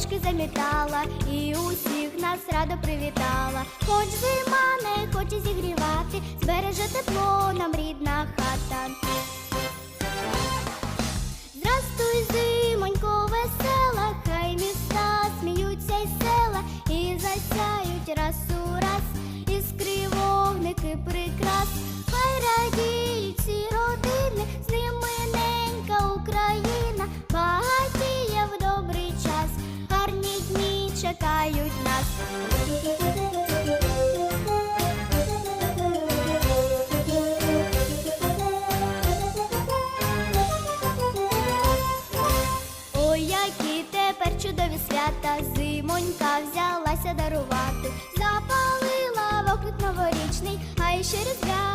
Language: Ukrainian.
стежки замітала і усіх нас радо привітала. Хоч зима не хоче зігрівати, збереже тепло нам рік. Чекають нас. Ой, які тепер чудові свята, зимонька взялася дарувати, запалила вогник новорічний, а ще різдвя